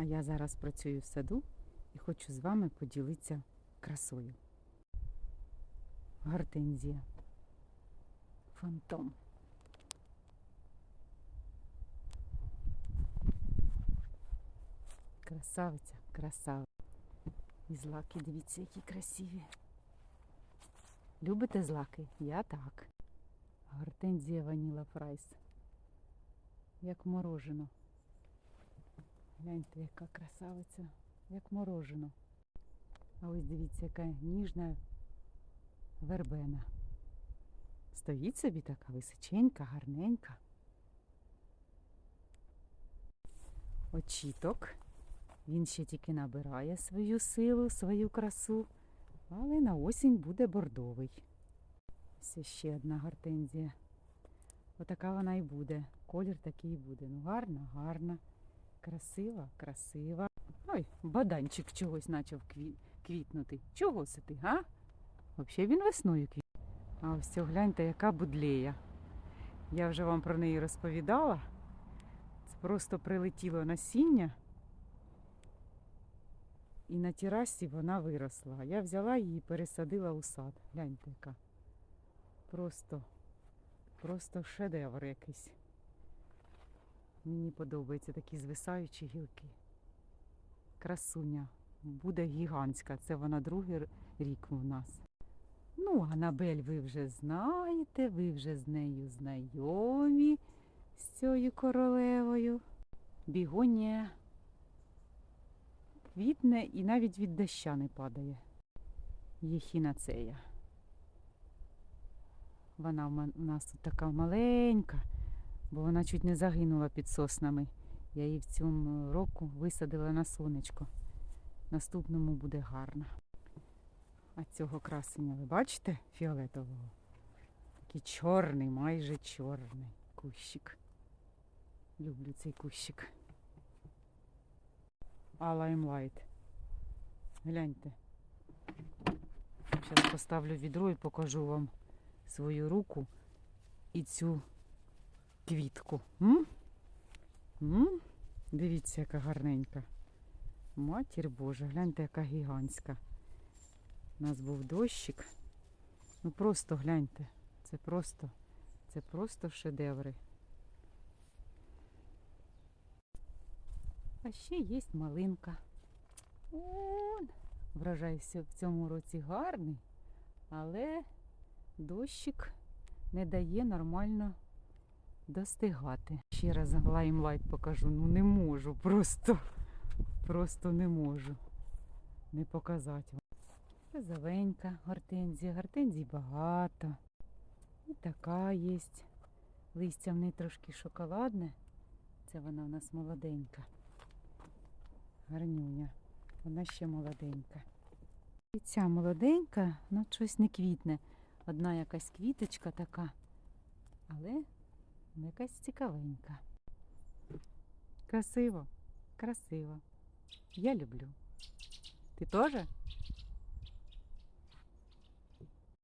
А я зараз працюю в саду і хочу з вами поділитися красою. Гортензія. Фантом. Красавиця, красавиця. І злаки, дивіться, які красиві. Любите злаки? Я так. Гортензія ваніла фрайс. Як морожено. Гляньте, яка красавиця, як морожено. А ось дивіться, яка ніжна вербена. Стоїть собі така височенька, гарненька. Очіток. Він ще тільки набирає свою силу, свою красу, але на осінь буде бордовий. Ось ще одна гортензія. Отака вона і буде. Колір такий буде. Ну, гарна, гарна, красива, красива. Ой, баданчик чогось почав кві- квітнути. Чого це ти, га? Взагалі він весною квітне. А ось цього гляньте, яка будлея. Я вже вам про неї розповідала. Це просто прилетіло насіння. І на терасі вона виросла. Я взяла її і пересадила у сад. Гляньте, яка. Просто, просто шедевр якийсь. Мені подобаються такі звисаючі гілки. Красуня. Буде гігантська. Це вона другий рік у нас. Ну, Анабель, ви вже знаєте, ви вже з нею знайомі з цією королевою. Бігонія квітне і навіть від доща не падає. Єхінацея. Вона в нас тут така маленька, бо вона чуть не загинула під соснами. Я її в цьому року висадила на сонечко. Наступному буде гарна. А цього красення ви бачите фіолетового? Такий чорний, майже чорний кущик. Люблю цей кущик. А лаймлайт. Гляньте. Зараз поставлю відро і покажу вам свою руку і цю квітку. М? М? Дивіться, яка гарненька. Матір Божа, гляньте, яка гігантська. У нас був дощик. Ну просто гляньте. Це просто, це просто шедеври. А ще є малинка. Он, врожай ся- в цьому році гарний, але дощик не дає нормально достигати. Ще раз лаймлайт покажу. Ну не можу, просто, просто не можу не показати вам. Розовенька гортензія, гортензій багато. І така є. Листя в неї трошки шоколадне. Це вона у нас молоденька. Гарнюня. Вона ще молоденька. І ця молоденька, ну щось не квітне. Одна якась квіточка така, але якась цікавенька. Красиво, красиво. Я люблю. Ти теж?